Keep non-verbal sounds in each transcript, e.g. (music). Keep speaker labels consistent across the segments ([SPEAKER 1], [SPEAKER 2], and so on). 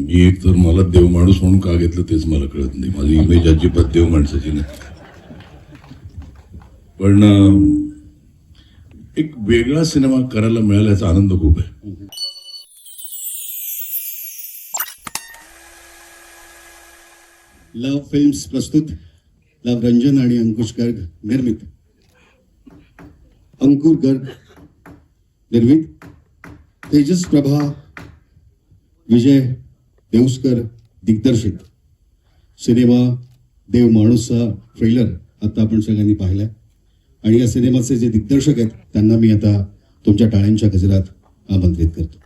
[SPEAKER 1] मी एक तर मला देव माणूस म्हणून का घेतलं तेच मला कळत नाही. माझी इमेज अजिबात देव माणसाची नाही. पण एक वेगळा सिनेमा करायला मिळाल्याचा आनंद खूप आहे.
[SPEAKER 2] लव फिल्म्स प्रस्तुत लव रंजन आणि अंकुश गर्ग निर्मित. अंकुर गर्ग निर्मित. तेजस प्रभा विजय देऊसकर दिग्दर्शित. सिनेमा देव माणूसचा ट्रेलर आता आपण सगळ्यांनी पाहिलाय. आणि या सिनेमाचे जे दिग्दर्शक आहेत त्यांना मी आता तुमच्या टाळ्यांच्या गजरात आमंत्रित करतो.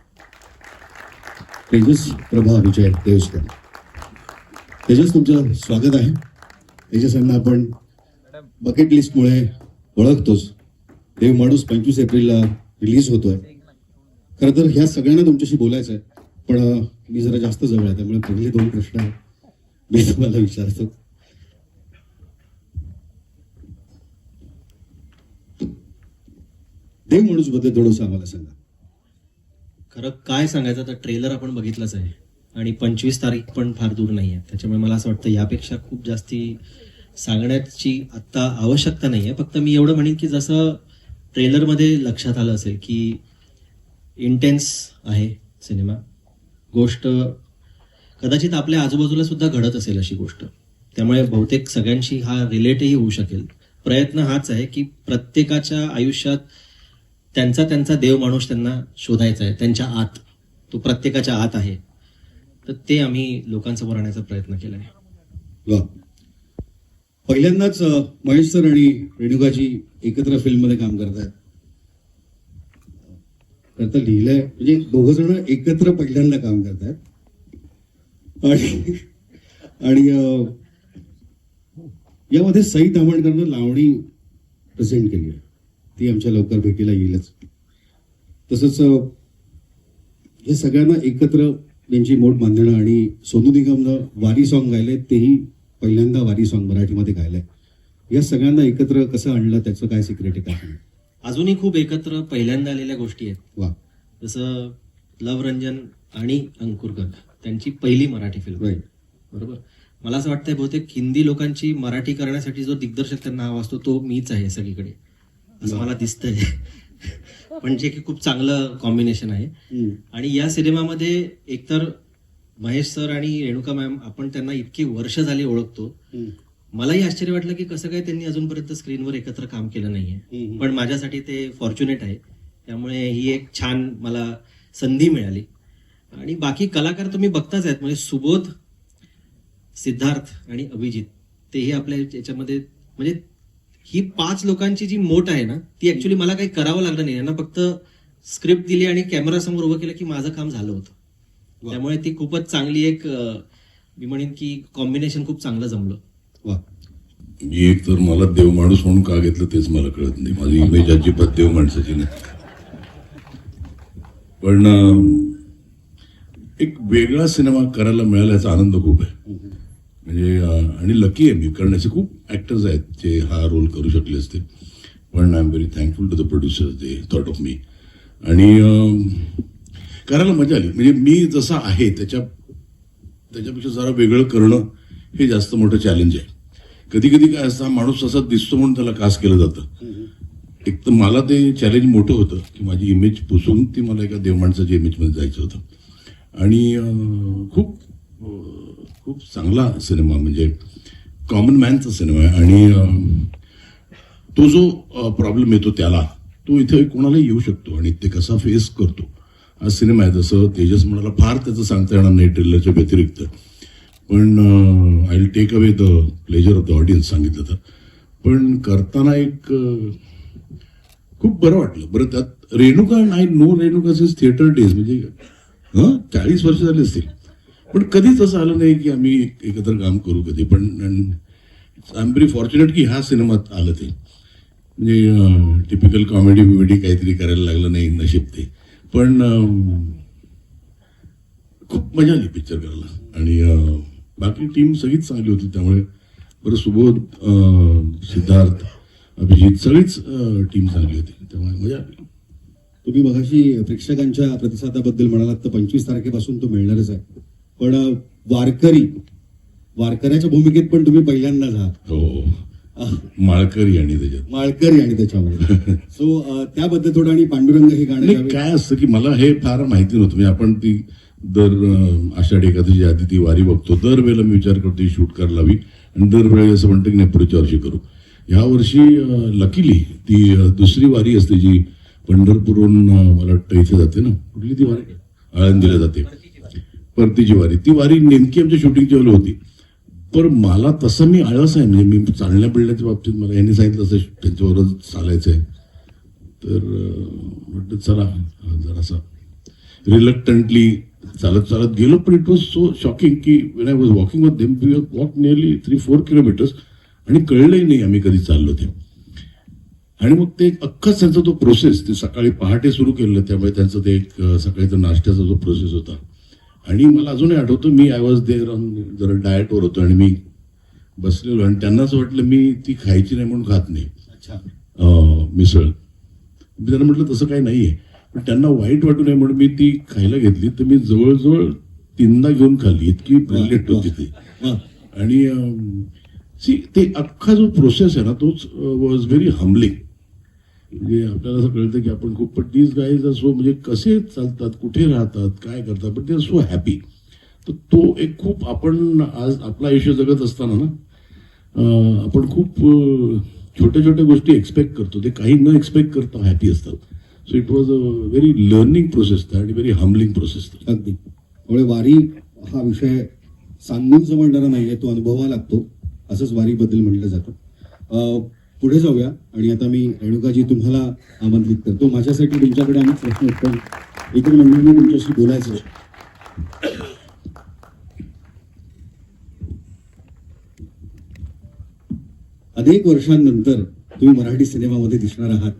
[SPEAKER 2] तेजस प्रभा विजय देवस्कर. तेजस तुमचं स्वागत आहे. तेजस यांना आपण बकेट लिस्टमुळे ओळखतोच. देव माणूस पंचवीस एप्रिलला रिलीज होतोय. खरं तर ह्या सगळ्यांना तुमच्याशी बोलायचं आहे पण मी जरा जास्त जवळ आहे त्यामुळे पहिले दोन प्रश्न मी तुम्हाला विचारतो. देव माणूसबद्दल थोडंसं आम्हाला सांगा.
[SPEAKER 3] खरं काय सांगायचं तर ट्रेलर आपण बघितलंच आहे. आणि पंचवीस तारीख पण फार दूर नाही आहे. त्याच्यामुळे मला असं वाटतं यापेक्षा खूप जास्ती सांगण्याची आत्ता आवश्यकता नाही आहे. फक्त मी एवढं म्हणेन की जसं ट्रेलरमध्ये लक्षात आलं असेल की इंटेन्स आहे सिनेमा गोष्ट कदाचित आपल्या आजूबाजूला सुद्धा घडत असेल अशी गोष्ट. त्यामुळे बहुतेक सगळ्यांशी हा रिलेटही होऊ शकेल. प्रयत्न हाच आहे की प्रत्येकाच्या आयुष्यात त्यांचा त्यांचा देव माणूस त्यांना शोधायचा आहे. त्यांच्या आत. तो प्रत्येकाच्या आत आहे. तर ते आम्ही लोकांसमोर आणण्याचा प्रयत्न केला आहे.
[SPEAKER 2] वा. पहिल्यांदाच महेश सर आणि रेणुकाजी एकत्र फिल्ममध्ये काम करत आहेत तर लिहिलंय. म्हणजे दोघ जण एकत्र पहिल्यांदा काम करतायत. आणि आणि यामध्ये सई दामणकरनं लावणी प्रेझेंट केली आहे. ती आमच्या लवकर भेटीला येईलच. तसंच हे सगळ्यांना एकत्र त्यांची मोठ बांधणं आणि सोनू निगमनं वारी सॉन्ग गायलंय तेही पहिल्यांदा वारी सॉन्ग मराठीमध्ये गायलंय. या सगळ्यांना एकत्र कसं आणलं त्याचं काय सिक्रेट आहे काय
[SPEAKER 3] अजूनही खूप एकत्र पहिल्यांदा आलेल्या गोष्टी आहेत.
[SPEAKER 2] वा.
[SPEAKER 3] जसं लव रंजन आणि अंकुर गर्ग त्यांची पहिली मराठी फिल्म
[SPEAKER 2] राईट
[SPEAKER 3] बरोबर? मला असं वाटतंय बहुतेक हिंदी लोकांची मराठी करण्यासाठी जो दिग्दर्शक त्यांना हवा असतो तो मीच आहे सगळीकडे. असं मला दिसतंय. म्हणजे की खूप चांगलं कॉम्बिनेशन आहे. आणि या सिनेमामध्ये एकतर महेश सर आणि रेणुका मॅम आपण त्यांना इतकी वर्ष झाली ओळखतो. मलाही आश्चर्य वाटलं की कसं काय त्यांनी अजूनपर्यंत स्क्रीनवर एकत्र काम केलं नाहीये. पण माझ्यासाठी ते फॉर्च्युनेट आहे. त्यामुळे ही एक छान मला संधी मिळाली. आणि बाकी कलाकार तुम्ही बघताच आहेत म्हणजे सुबोध सिद्धार्थ आणि अभिजित. तेही आपल्या याच्यामध्ये म्हणजे ही पाच लोकांची जी मोठ आहे ना ती ऍक्च्युली मला काही करावं लागलं नाही. यांना फक्त स्क्रिप्ट दिली आणि कॅमेरा समोर उभं केलं की माझं काम झालं होतं. त्यामुळे ती खूपच चांगली एक मी म्हणेन की कॉम्बिनेशन खूप चांगलं जमलं.
[SPEAKER 1] मी एक तर मला देव माणूस म्हणून का घेतलं तेच मला कळत नाही. माझी इमेज अजिबात देव माणसाची नाही. पण एक वेगळा सिनेमा करायला मिळाला याचा आनंद खूप आहे. म्हणजे आणि लकी आहे मी कारण असे खूप ऍक्टर्स आहेत जे हा रोल करू शकले असते. पण I am very thankful to the producer they thought of me आणि करायला मजा आली. म्हणजे मी जसा आहे त्याच्या त्याच्यापेक्षा जरा वेगळं करणं हे जास्त मोठं चॅलेंज आहे. कधी कधी काय असतं माणूस असा दिसतो म्हणून त्याला कास केलं जातं. एक तर मला ते चॅलेंज मोठं होतं की माझी इमेज पुसून ती मला एका देवमाणसाच्या इमेजमध्ये जायचं होतं. आणि खूप खूप चांगला सिनेमा म्हणजे कॉमन मॅनचा सिनेमा आहे. आणि तो जो प्रॉब्लेम येतो त्याला तो इथे कोणाला येऊ शकतो आणि ते कसा फेस करतो हा सिनेमा आहे. जसं तेजस म्हणाला फार त्याचं सांगता येणार नाही ट्रेलरच्या व्यतिरिक्त. पण I will take away the pleasure of the audience सांगितलं तर. पण करताना एक खूप बरं वाटलं. बरं त्यात Renuka I know Renuka since theatre days म्हणजे हं चाळीस वर्ष झाले असतील. पण कधीच असं आलं नाही की आम्ही एकत्र काम करू कधी. पण आय एम व्हेरी फॉर्च्युनेट की ह्या सिनेमात आलं ते. म्हणजे टिपिकल कॉमेडी बिमेडी काहीतरी करायला लागलं नाही नशीब ते. पण खूप मजा आली पिक्चर करायला. आणि बाकी टीम सगळीच चांगली होती त्यामुळे. बरं सुबोध सिद्धार्थ अभिजित सगळीच टीम चांगली होती. त्यामुळे मजा आली.
[SPEAKER 2] तुम्ही मगाशी प्रेक्षकांच्या प्रतिसादाबद्दल म्हणालात तर पंचवीस तारखेपासून तो मिळणारच आहे. पण वारकरी वारकऱ्याच्या भूमिकेत पण तुम्ही पहिल्यांदाच आहात.
[SPEAKER 1] हो
[SPEAKER 2] अह,
[SPEAKER 1] माळकरी आणि त्याच्यात.
[SPEAKER 2] माळकरी आणि त्याच्यामध्ये. (laughs) सो त्याबद्दल थोडं आणि पांडुरंग हे गाणं.
[SPEAKER 1] काय असतं की मला हे फार माहिती नव्हतं. म्हणजे आपण ती दर आषाढी एकादशी आधी ती वारी बघतो. दरवेळेला मी विचार करतो शूट करायला हवी आणि दरवेळी असं म्हणतो की नाही पुढच्या वर्षी करू. ह्या वर्षी लकीली ती दुसरी वारी असते जी पंढरपूरहून मला वाटतं इथे जाते ना. कुठली ती वारी? आळंदीला जाते. परतीची वारी. ती वारी नेमकी आमच्या शूटिंगच्या वेळेला होती. पण मला तसं मी आळस आहे. म्हणजे मी चालण्या बिळण्याच्या बाबतीत मला यांनी सांगितलं असं त्यांच्यावरच चालायचं आहे तर म्हटलं चला जरासा. रिलक्टंटली चालत चालत गेलो पण इट वॉज सो शॉकिंग की when I was walking with them we walk nearly three four kilometres आणि कळलंही नाही आम्ही कधी चाललो ते. आणि मग ते अख्खाच त्यांचा तो प्रोसेस ते सकाळी पहाटे सुरू केलं त्यामुळे त्यांचं ते एक सकाळीचा नाश्त्याचा जो प्रोसेस होता. आणि मला अजूनही आठवतं मी आय वॉज देअर ऑन जरा डाएटवर होतो आणि मी बसलेलो आणि त्यांना असं वाटलं मी ती खायची नाही म्हणून खात नाही.
[SPEAKER 2] अच्छा.
[SPEAKER 1] मिसळ. मी त्यांना म्हटलं तसं काही नाहीये. पण त्यांना वाईट वाटू नये म्हणून मी ती खायला घेतली. तर मी जवळजवळ तीनदा घेऊन खाल्ली. इतकी ब्रिलियंट होती ती. आणि सी ते अख्खा जो प्रोसेस आहे ना तोच वॉज व्हेरी हम्बलिंग म्हणजे आपल्याला असं कळतं की आपण खूप पण दीज गाईज सो म्हणजे कसे चालतात कुठे राहतात काय करतात पण ते सो हॅपी तर तो एक खूप आपण आज आपलं आयुष्य जगत असताना ना आपण खूप छोट्या छोट्या गोष्टी एक्सपेक्ट करतो. ते काही न एक्सपेक्ट करता हॅपी असतात. So it was a very learning process आणि व्हेरी हम्बलिंग प्रोसेस
[SPEAKER 2] अगदी. त्यामुळे वारी हा विषय सांगून समजणारा नाहीये तो अनुभवा लागतो. असंच वारीबद्दल म्हटलं जातं. पुढे जाऊया आणि आता मी रेणुकाजी तुम्हाला आमंत्रित करतो. माझ्यासाठी तुमच्याकडे अनेक प्रश्न आहेत इतर मंडळींनी म्हणजे तुमच्याशी बोलायचं अनेक वर्षांनंतर तुम्ही मराठी सिनेमामध्ये दिसणार आहात.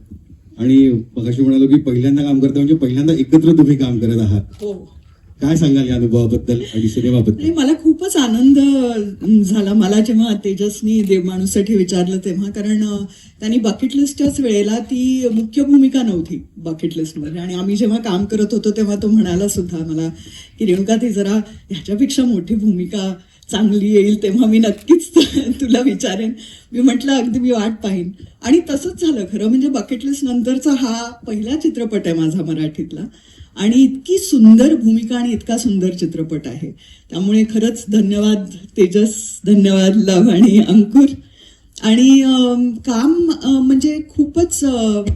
[SPEAKER 2] आणि मगाशी म्हणालो की पहिल्यांदा काम करता म्हणजे पहिल्यांदा एकत्र तुम्ही काम करत आहात.
[SPEAKER 4] हो.
[SPEAKER 2] काय सांगाल या अनुभवाबद्दल आणि सिनेमाबद्दल?
[SPEAKER 4] मला खूपच आनंद झाला. मला जेव्हा तेजसनी देवमाणूसाठी विचारलं तेव्हा कारण त्यांनी बकेट लिस्टच्याच वेळेला ती मुख्य भूमिका नव्हती बकेट लिस्टमध्ये आणि आम्ही जेव्हा काम करत होतो तेव्हा तो म्हणाला सुद्धा मला की रेणुका ती जरा ह्याच्यापेक्षा मोठी भूमिका चांगली येईल तेव्हा मी नक्कीच (laughs) तुला विचारेन. मी म्हटलं अगदी मी वाट पाहीन. आणि तसंच झालं. खरं म्हणजे बकेट लिस्ट नंतरचा हा पहिला चित्रपट आहे माझा मराठीतला. आणि इतकी सुंदर भूमिका आणि इतका सुंदर चित्रपट आहे. त्यामुळे खरंच धन्यवाद तेजस धन्यवाद लव आणि अंकुर. आणि काम म्हणजे खूपच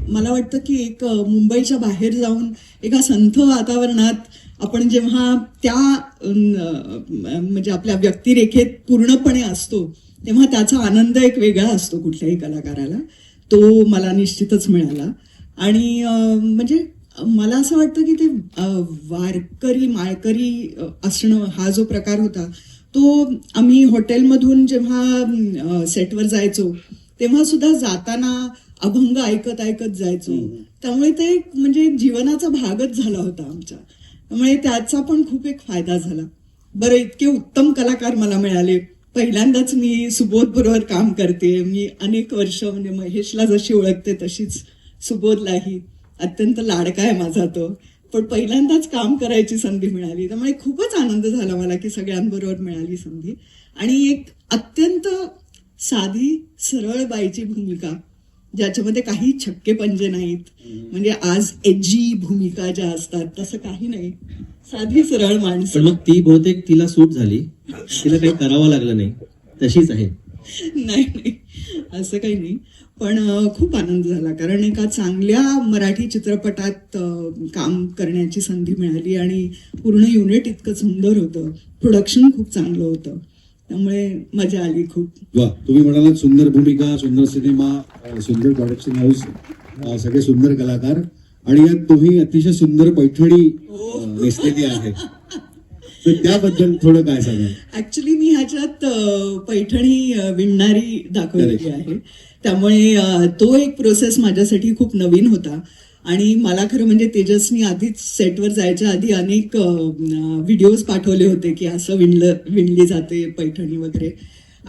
[SPEAKER 4] मला वाटतं की एक मुंबईच्या बाहेर जाऊन एका संथ वातावरणात आपण जेव्हा त्या म्हणजे आपल्या व्यक्तिरेखेत पूर्णपणे असतो तेव्हा त्याचा आनंद एक वेगळा असतो कुठल्याही कलाकाराला. तो मला निश्चितच मिळाला. आणि म्हणजे मला असं वाटतं की ते वारकरी माळकरी असणं हा जो प्रकार होता तो आम्ही हॉटेलमधून जेव्हा सेटवर जायचो तेव्हा सुद्धा जाताना अभंग ऐकत ऐकत जायचो. त्यामुळे ते एक म्हणजे जीवनाचा भागच झाला होता आमच्या त्यामुळे त्याचा पण खूप एक फायदा झाला. बरं इतके उत्तम कलाकार मला मिळाले. पहिल्यांदाच मी सुबोध बरोबर काम करते. मी अनेक वर्ष म्हणजे महेशला जशी ओळखते तशीच सुबोधलाही. अत्यंत लाडका आहे माझा तो. पण पहिल्यांदाच काम करायची संधी मिळाली. त्यामुळे खूपच आनंद झाला मला की सगळ्यांबरोबर मिळाली संधी. आणि एक अत्यंत साधी सरळ बाईची भूमिका ज्याच्यामध्ये काही छक्के पंजे नाहीत. म्हणजे आज एजी भूमिका ज्या असतात तसं काही नाही. साधी सरळ माणसं.
[SPEAKER 3] मग ती बहुतेक तिला सूट झाली. तिला काही करावं लागलं नाही. तशीच आहे.
[SPEAKER 4] नाही नाही. असं काही नाही. पण खूप आनंद झाला. कारण एका चांगल्या मराठी चित्रपटात काम करण्याची संधी मिळाली आणि पूर्ण युनिट इतकं सुंदर होतं. प्रोडक्शन खूप चांगलं होतं. त्यामुळे मजा आली खूप.
[SPEAKER 2] वा तुम्ही म्हणालात सुंदर भूमिका सुंदर सिनेमा सुंदर प्रोडक्शन हाऊस सगळे सुंदर कलाकार. आणि यात तुम्ही अतिशय सुंदर पैठणी अ, नेसलेली आहे. तर त्याबद्दल थोडं काय सांगाल?
[SPEAKER 4] ऍक्च्युली मी ह्याच्यात पैठणी विणणारी दाखवलेली. आहे. त्यामुळे तो एक प्रोसेस माझ्यासाठी खूप नवीन होता. आणि मला खरं म्हणजे तेजसनी आधीच सेटवर जायच्या आधी अनेक व्हिडिओज पाठवले होते की असं विणलं विणली जाते पैठणी वगैरे.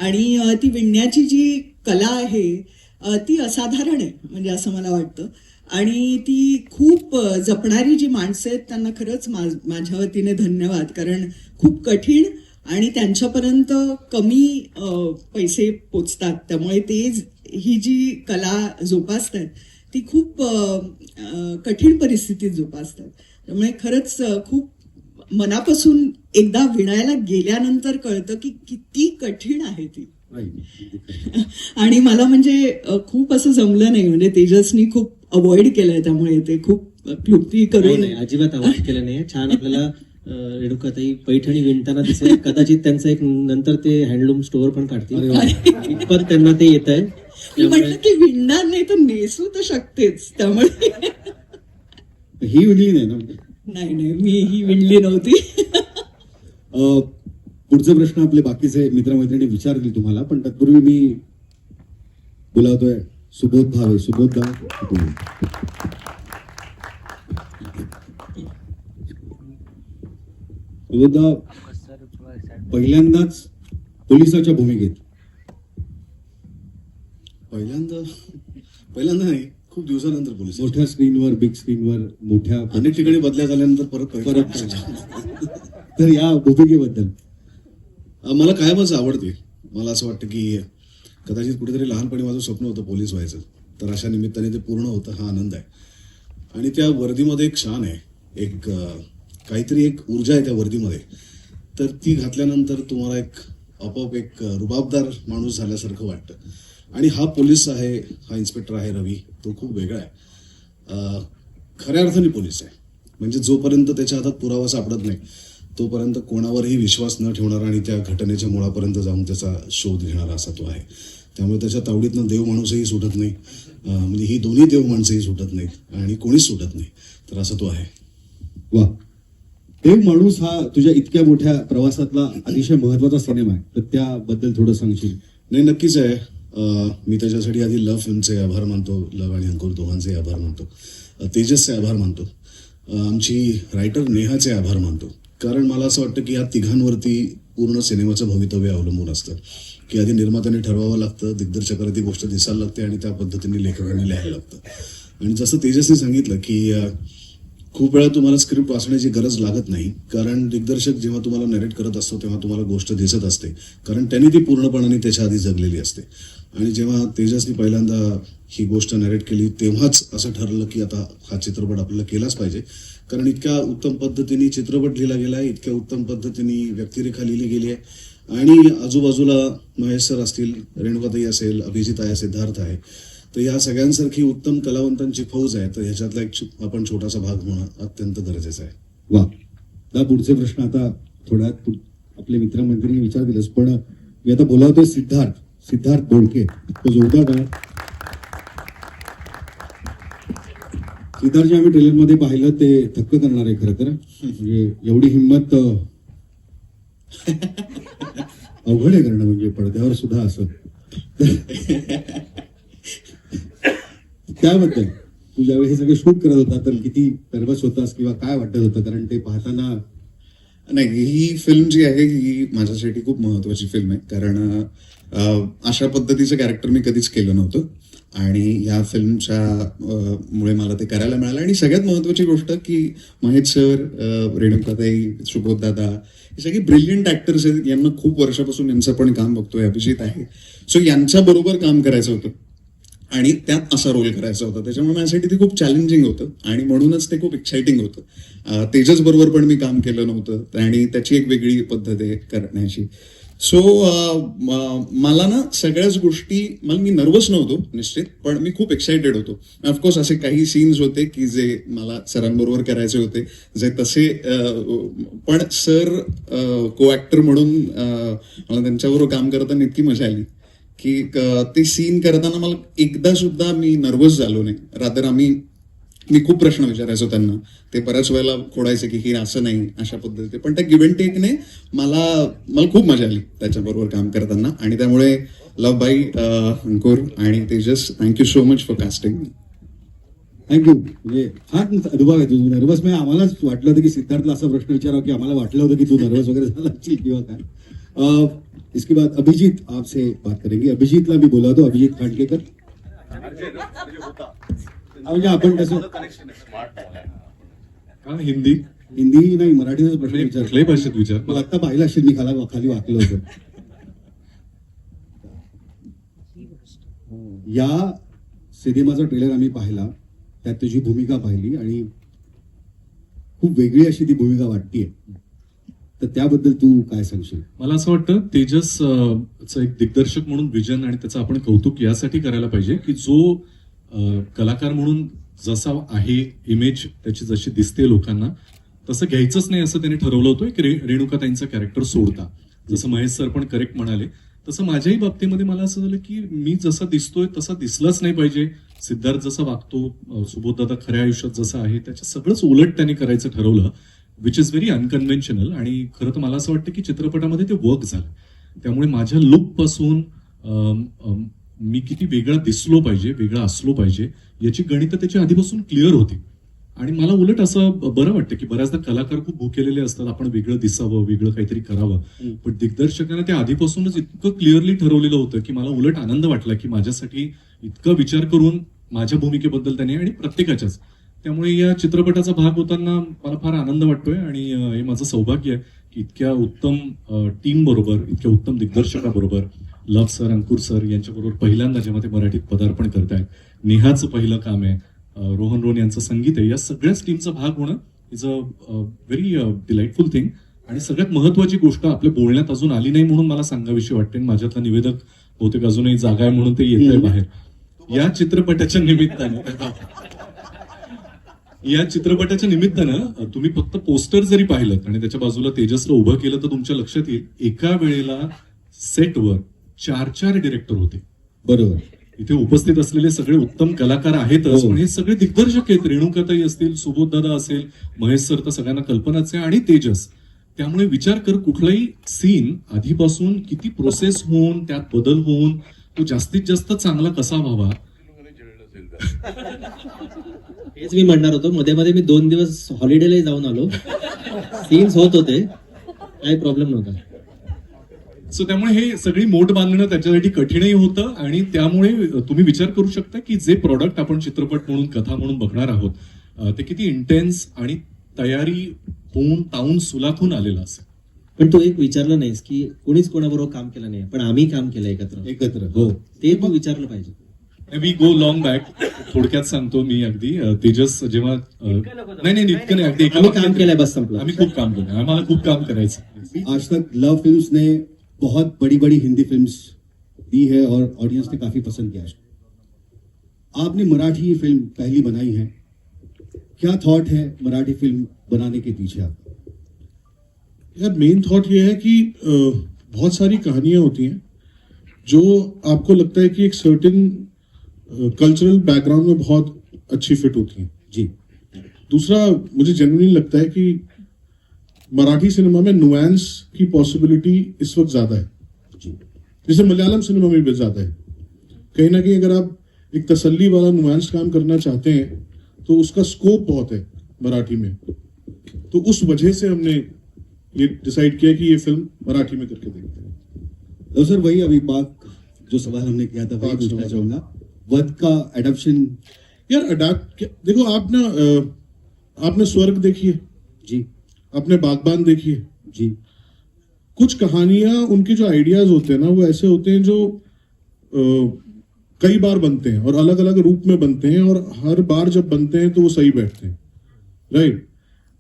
[SPEAKER 4] आणि ती विणण्याची जी कला आहे ती असाधारण आहे म्हणजे असं मला वाटतं. आणि ती खूप जपणारी जी माणसं आहेत त्यांना खरंच मा- माझ्या वतीने धन्यवाद. कारण खूप कठीण आणि त्यांच्यापर्यंत कमी पैसे पोचतात. त्यामुळे ते ही जी कला जोपासतात ती खूप कठीण परिस्थितीत जोपासतात. त्यामुळे खरंच खूप मनापासून एकदा विणायला गेल्यानंतर कळतं की किती कठीण आहे ती. (laughs) आणि मला म्हणजे खूप असं जमलं नाही. म्हणजे तेजसनी खूप अवॉइड केलंय त्यामुळे. ते खूप क्लुप्ती करून
[SPEAKER 3] नाही अजिबात अवॉइड केलं नाही छान आपल्याला रेणुकाताई पैठणी विणताना दिसेल. कदाचित त्यांचं एक नंतर ते हँडलूम स्टोअर पण काढतील. इतपत त्यांना ते येत आहे
[SPEAKER 4] मी म्हटलं की विणणार नाही तर नेसू तर शकतेच. त्यामुळे
[SPEAKER 2] ही विणली नाही ना
[SPEAKER 4] नाही नाही मी ही विणली नव्हती.
[SPEAKER 2] अ, पुढचे प्रश्न आपले बाकीचे मित्रमैत्रिणी विचारतील तुम्हाला पण तत्पूर्वी मी बोलावतोय सुबोध भावे. सुबोध सुबोधदा पहिल्यांदाच पोलिसाच्या भूमिकेत.
[SPEAKER 5] पहिल्यांदा पहिल्यांदा नाही खूप दिवसानंतर पोलीस
[SPEAKER 2] मोठ्या स्क्रीनवर बिग स्क्रीनवर मोठ्या
[SPEAKER 5] अनेक ठिकाणी बदल्या झाल्यानंतर परत
[SPEAKER 2] परत (laughs) तर या भूमिकेबद्दल
[SPEAKER 5] मला कायमच आवडते. मला असं वाटतं की कदाचित कुठेतरी लहानपणी माझं स्वप्न होतं पोलीस व्हायचं. तर अशा निमित्ताने ते पूर्ण होतं हा आनंद आहे. आणि त्या वर्दीमध्ये एक शान आहे. एक काहीतरी एक ऊर्जा आहे त्या वर्दीमध्ये. तर ती घातल्यानंतर तुम्हाला एक आपोआप एक रुबाबदार माणूस झाल्यासारखं वाटतं. आणि हा पोलीस आहे हा इन्स्पेक्टर आहे रवी तो खूप वेगळा आहे. खऱ्या अर्थाने पोलीस आहे. म्हणजे जोपर्यंत त्याच्या हातात पुरावा सापडत नाही तोपर्यंत कोणावरही विश्वास न ठेवणारा आणि त्या घटनेच्या मुळापर्यंत जाऊन त्याचा शोध घेणारा असा तो आहे. त्यामुळे त्याच्या तावडीतनं देव माणूसही सुटत नाही. म्हणजे ही दोन्ही देव माणसंही सुटत नाहीत आणि कोणीच सुटत नाही. तर असा तो आहे.
[SPEAKER 2] वा. देव माणूस हा तुझ्या इतक्या मोठ्या प्रवासातला अतिशय महत्त्वाचा सिनेमा आहे. तर त्याबद्दल थोडं सांगशील.
[SPEAKER 5] नाही नक्कीच आहे. मी त्याच्यासाठी आधी लव फिल्मचे आभार मानतो लव आणि अंकुर दोघांचे आभार मानतो. तेजसचे आभार मानतो. आमची रायटर नेहाचे आभार मानतो. कारण मला असं वाटतं की या तिघांवरती पूर्ण सिनेमाचं भवितव्य अवलंबून असतं. की आधी निर्मात्याने ठरवावं लागतं दिग्दर्शकाला ती गोष्ट दिसायला लागते आणि त्या पद्धतीने लेखकाने लिहायला लागतं. आणि जसं तेजसने सांगितलं की खूप वेळा तुम्हाला स्क्रिप्ट वाचण्याची गरज लागत नाही. कारण दिग्दर्शक जेव्हा तुम्हाला नरेट करत असतो तेव्हा तुम्हाला गोष्ट दिसत असते. कारण त्यांनी ती पूर्णपणाने त्याच्या आधी जगलेली असते. आणि जेव्हा तेजसनी पहिल्यांदा ही गोष्ट नरेट केली तेव्हाच असं ठरलं की आता हा चित्रपट आपल्याला केलाच पाहिजे. कारण इतक्या उत्तम पद्धतीने चित्रपट लिहिला गेला आहे इतक्या उत्तम पद्धतीने व्यक्तिरेखा लिहिली गेली आहे आणि आजूबाजूला महेश सर असतील रेणुकाताई असेल अभिजित आहे सिद्धार्थ आहे. तर या सगळ्यांसारखी उत्तम कलावंतांची फौज आहे. तर ह्याच्यातला एक आपण छोटासा भाग होणं अत्यंत गरजेचं आहे.
[SPEAKER 2] वा. पुढचे प्रश्न आता थोड्यात आपले आपले मित्रमंत्रिणी विचारतीलच पण मी आता बोलावतोय सिद्धार्थ. सिद्धार्थ बोडके होता जोरदार सिद्धार्थ सिद्धार्थजी आम्ही ट्रेलरमध्ये पाहिलं ते थक्क करणार आहे खरं तर. म्हणजे एवढी हिंमत अवघड आहे करणं म्हणजे पडद्यावर सुद्धा असं. त्याबद्दल तू ज्यावेळी हे सगळं शूट करत होता तर किती नर्वस होतास किंवा काय वाटत होतं? कारण ते पाहताना
[SPEAKER 6] नाही ही फिल्म जी आहे ही माझ्यासाठी खूप महत्वाची फिल्म आहे. कारण अशा पद्धतीचं कॅरेक्टर मी कधीच केलं नव्हतं. आणि या फिल्मच्या मुळे मला ते करायला मिळालं. आणि सगळ्यात महत्वाची गोष्ट की महेश सर रेणुकाताई सुबोध दादा हे सगळे ब्रिलियंट ऍक्टर्स आहेत. यांना खूप वर्षापासून यांचं पण काम बघतोय अभिजित आहे. सो यांच्या बरोबर काम करायचं होतं. आणि त्यात असा रोल करायचा होता. त्याच्यामुळे माझ्यासाठी ते खूप चॅलेंजिंग होतं. आणि म्हणूनच ते खूप एक्साइटिंग होतं. तेजस बरोबर पण मी काम केलं नव्हतं. आणि त्याची एक वेगळी पद्धत आहे करण्याची. सो uh, मला ना सगळ्याच गोष्टी मला मी नर्वस नव्हतो निश्चित पण मी खूप एक्साइटेड होतो. ऑफकोर्स असे काही सीन्स होते की जे मला सरांबरोबर करायचे होते जे तसे पण सर को ऍक्टर म्हणून मला त्यांच्याबरोबर काम करताना इतकी मजा आली की ते सीन करताना मला एकदा सुद्धा मी नर्वस झालो नाही. रादर आम्ही मी खूप प्रश्न विचारायचो त्यांना. ते बऱ्याच वेळेला खोडायचे की ही असं नाही अशा पद्धतीने. पण त्या गिव्हन टेकने मला मला खूप मजा आली त्याच्याबरोबर काम करताना. आणि त्यामुळे लव बाई अंकुर आणि Tejas thank you so much for casting
[SPEAKER 2] thank you म्हणजे फार अनुभव आहे तुझं नर्वस म्हणजे आम्हालाच वाटलं होतं की सिद्धार्थला असा प्रश्न विचारावा की आम्हाला वाटलं होतं की तू नर्वस वगैरे झाला किंवा काय. इसके बाद अभिजीत आपसे बात करेंगे. अभिजीतला मी बोलावतो. अभिजित खांडकेकर. म्हणजे आपण कसं
[SPEAKER 7] हाँ हिंदी?
[SPEAKER 2] हिंदी नाही मराठीचा प्रश्न विचार
[SPEAKER 7] कुठल्याही भाषेत विचार
[SPEAKER 2] मग आता पाहिलं असेल मी खाला खाली वाकलो होतो. या सिनेमाचा ट्रेलर आम्ही पाहिला. त्यात तुझी भूमिका पाहिली आणि खूप वेगळी अशी ती भूमिका वाटतीये. तर त्याबद्दल तू काय सांगशील?
[SPEAKER 7] मला असं वाटतं तेजस एक दिग्दर्शक म्हणून विजन आणि त्याचं आपण कौतुक यासाठी करायला पाहिजे की जो कलाकार म्हणून जसा आहे इमेज त्याची जशी दिसते लोकांना तसं घ्यायचंच नाही असं त्यांनी ठरवलं होतं की रे- रेणुकाताईंचं कॅरेक्टर सोडता. जसं महेश सर पण करेक्ट म्हणाले तसं माझ्याही बाबतीमध्ये मला असं झालं की मी जसा दिसतोय तसा दिसलाच नाही पाहिजे. सिद्धार्थ जसा वागतो सुबोधदादा खऱ्या आयुष्यात जसं आहे त्याच्या सगळंच उलट त्यांनी करायचं ठरवलं विच इज व्हेरी अनकन्व्हेन्शनल आणि खरं तर मला असं वाटतं की चित्रपटामध्ये ते वर्क झालं. त्यामुळे माझ्या लुकपासून मी किती वेगळा दिसलो पाहिजे वेगळा असलो पाहिजे याची गणितं त्याची आधीपासून क्लिअर होती. आणि मला उलट असं बरं वाटतं की बऱ्याचदा कलाकार खूप भुकेलेले असतात आपण वेगळं दिसावं वेगळं काहीतरी करावं. पण दिग्दर्शकांना ते आधीपासूनच इतकं क्लिअरली ठरवलेलं होतं की मला उलट आनंद वाटला की माझ्यासाठी इतका विचार करून माझ्या भूमिकेबद्दल त्याने आणि प्रत्येकाच्याच. त्यामुळे या चित्रपटाचा भाग होताना मला फार आनंद वाटतोय आणि हे माझं सौभाग्य आहे की इतक्या उत्तम टीम बरोबर इतक्या उत्तम दिग्दर्शकाबरोबर लव सर अंकुर सर यांच्याबरोबर पहिल्यांदा जेव्हा ते मराठीत पदार्पण करतायत नेहाचं पहिलं काम आहे रोहन रोन यांचं संगीत आहे. या सगळ्याच टीमचा भाग होणं is a very delightful thing आणि सगळ्यात महत्वाची गोष्ट आपल्या बोलण्यात अजून आली नाही म्हणून मला सांगावीशी वाटते आणि माझ्यातला निवेदक बहुतेक अजूनही जागा आहे म्हणून ते येत आहे बाहेर. या चित्रपटाच्या निमित्ताने या चित्रपटाच्या निमित्तानं तुम्ही फक्त पोस्टर जरी पाहिलं आणि त्याच्या बाजूला तेजसला उभं केलं तर तुमच्या लक्षात येईल एका वेळेला सेटवर चार चार डिरेक्टर होते.
[SPEAKER 2] बरोबर.
[SPEAKER 7] इथे उपस्थित असलेले सगळे उत्तम कलाकार आहेतच
[SPEAKER 2] हो.
[SPEAKER 7] पण हे सगळे दिग्दर्शक आहेत. रेणुकाताई असतील सुबोध दादा असेल महेश सर तर सगळ्यांना कल्पनाच आहे. आणि तेजस. त्यामुळे विचार कर कुठलाही सीन आधीपासून किती प्रोसेस होऊन त्यात बदल होऊन तो जास्तीत जास्त चांगला कसा व्हावा?
[SPEAKER 3] हेच मी म्हणणार होतो. मध्ये मध्ये मी दोन दिवस हॉलिडेला जाऊन आलो. सीन्स होत होते. काही प्रॉब्लेम नव्हता.
[SPEAKER 7] सो त्यामुळे हे सगळी मोठ बांधणं त्याच्यासाठी कठीणही होतं आणि त्यामुळे तुम्ही विचार करू शकता की जे प्रॉडक्ट आपण चित्रपट म्हणून कथा म्हणून बघणार आहोत ते किती इंटेन्स आणि तयारी होऊन ताऊन सुलाखून आलेलं असेल.
[SPEAKER 3] पण तू एक विचारलं नाहीस की कोणीच कोणाबरोबर काम केलं नाही पण आम्ही काम केलं एकत्र.
[SPEAKER 2] एकत्र. हो.
[SPEAKER 3] ते तू विचारलं पाहिजे.
[SPEAKER 7] वी गो लॉंग बॅक थोडक्यात सांगतो मी अगदी. तेजस जेव्हा नाही नाही इतकं नाही. अगदी
[SPEAKER 3] काम केलंय बस संपलं.
[SPEAKER 7] आम्ही खूप काम केलं आम्हाला खूप काम करायचं.
[SPEAKER 2] आज तक लव फिल्म्स ने बहुत बड़ी बड़ी हिंदी फिल्म्स दी है और ऑडियंस ने काफ़ी पसंद किया है। आपने मराठी फ़िल्म पहली बनाई है। क्या थॉट है मराठी फ़िल्म बनाने के पीछे आपका?
[SPEAKER 8] यार मेन थॉट ये है कि बहुत सारी कहानियाँ होती हैं जो आपको लगता है कि एक सर्टेन कल्चरल बैकग्राउंड में बहुत अच्छी फिट होती हैं।
[SPEAKER 2] जी।
[SPEAKER 8] दूसरा मुझे जनरली लगता है कि मराठी सिनेमा में नुआंस की पॉसिबिलिटी इस वक्त ज़्यादा है। जैसे मलयालम सिनेमा में भी ज़्यादा है। कहीं ना कहीं अगर आप एक तसल्ली वाला नुआंस काम करना चाहते हैं तो उसका स्कोप बहुत है मराठी में। तो उस वजह से हमने ये डिसाइड किया कि ये फ़िल्म मराठी में करके देखते हैं।
[SPEAKER 2] तो सर वही अभी बात जो सवाल हमने किया था वही पूछना चाहूँगा। वध का एडप्शन
[SPEAKER 8] यार अडाप्ट देखो आप ना आपने स्वर्ग देखी है?
[SPEAKER 2] जी।
[SPEAKER 8] आपने बागबान देखी है?
[SPEAKER 2] जी।
[SPEAKER 8] कुछ कहानियाँ उनके जो आइडियाज़ होते हैं ना वो ऐसे होते हैं जो अ, कई बार बनते हैं और अलग अलग रूप में बनते हैं और हर बार जब बनते हैं तो वो सही बैठते हैं। राइट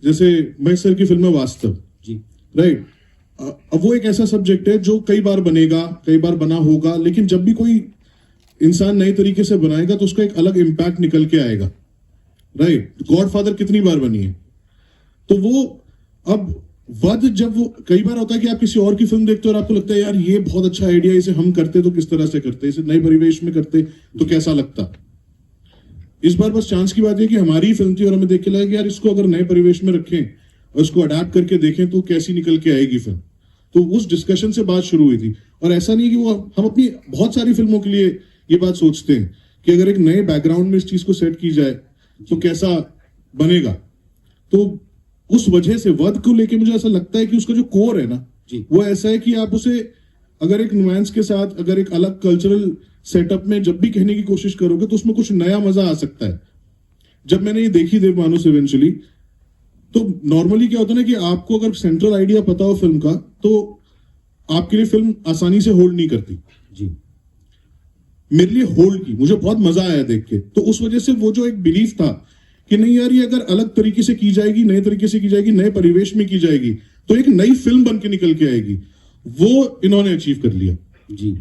[SPEAKER 8] जैसे महेश सर की फ़िल्म है वास्तव।
[SPEAKER 2] जी।
[SPEAKER 8] राइट अब वो एक ऐसा सब्जेक्ट है जो कई बार बनेगा कई बार बना होगा लेकिन जब भी कोई इंसान नए तरीके से बनाएगा तो उसका एक अलग इम्पैक्ट निकल के आएगा। राइट गॉड फादर कितनी बार बनी है? तो वो अब वध जब वो कई बार होता है कि आप किसी और की फ़िल्म देखते हो और आपको लगता है, यार, ये बहुत अच्छा आइडिया इसे हम करते तो किस तरह से करते? इसे नए परिवेश में करते तो कैसा लगता? इस बार बस चांस की बात है कि हमारी फ़िल्म थी और हमें देख के लगा कि, यार, इसको अगर नए परिवेश में रखें और इसको अडेप्ट करके देखें तो कैसी निकल के आएगी फ़िल्म? तो उस डिस्कशन से बात शुरू हुई थी। और ऐसा नहीं कि वो हम अपनी बहुत सारी फ़िल्मों के लिए ये बात सोचते हैं कि अगर एक नए बैकग्राउंड में इस चीज़ को सेट की जाए तो कैसा बनेगा? तो उस वजह से वध को लेके मुझे ऐसा लगता है कि उसका जो कोर है ना
[SPEAKER 2] जी।
[SPEAKER 8] वो ऐसा है कि आप उसे अगर एक नुआंस के साथ अगर एक अलग कल्चरल सेटअप में जब भी कहने की कोशिश करोगे तो उसमें कुछ नया मज़ा आ सकता है। जब मैंने ये देखी देव मानुस इवेंचुअली तो नॉर्मली क्या होता है ना कि आपको अगर सेंट्रल आइडिया पता हो फ़िल्म का तो आपके लिए फ़िल्म आसानी से होल्ड नहीं करती।
[SPEAKER 2] जी।
[SPEAKER 8] मेरे लिए होल्ड की मुझे बहुत मज़ा आया देख के। तो उस वजह से वो जो एक बिलीफ था कि नहीं यार ये अगर अलग तरीके से की जाएगी नए तरीके से की जाएगी नए परिवेश में की जाएगी तो एक नई फिल्म बन के निकल के आएगी। वो इन्होंने अचीव कर लिया।
[SPEAKER 2] जी।